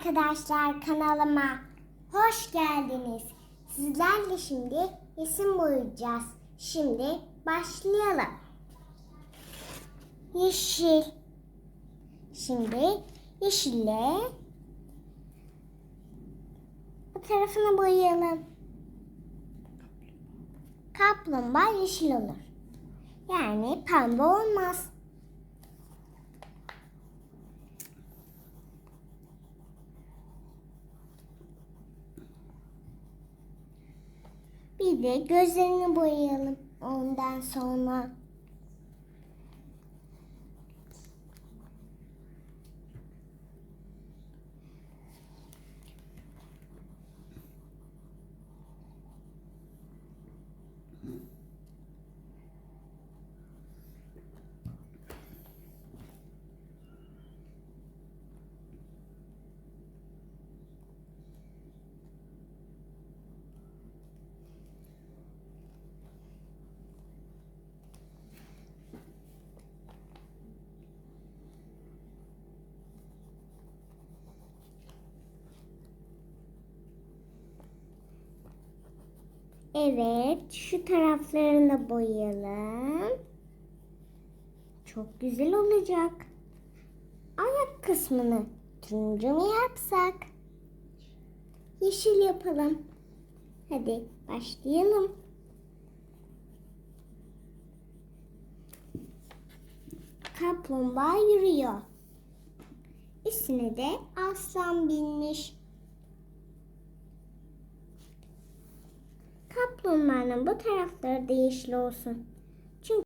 arkadaşlar kanalıma hoş geldiniz. Sizlerle şimdi resim boyayacağız. Şimdi başlayalım. Yeşil. Şimdi yeşille bu tarafını boyayalım. Kaplumbağa yeşil olur. Yani pembe olmaz. Bir gözlerini boyayalım ondan sonra. Evet, şu taraflarını da boyayalım. Çok güzel olacak. Ayak kısmını turuncu mu yapsak? Yeşil yapalım. Hadi başlayalım. Kaplumbağa yürüyor. Üstüne de aslan binmiş. Kaplumbağanın bu tarafları da yeşil olsun.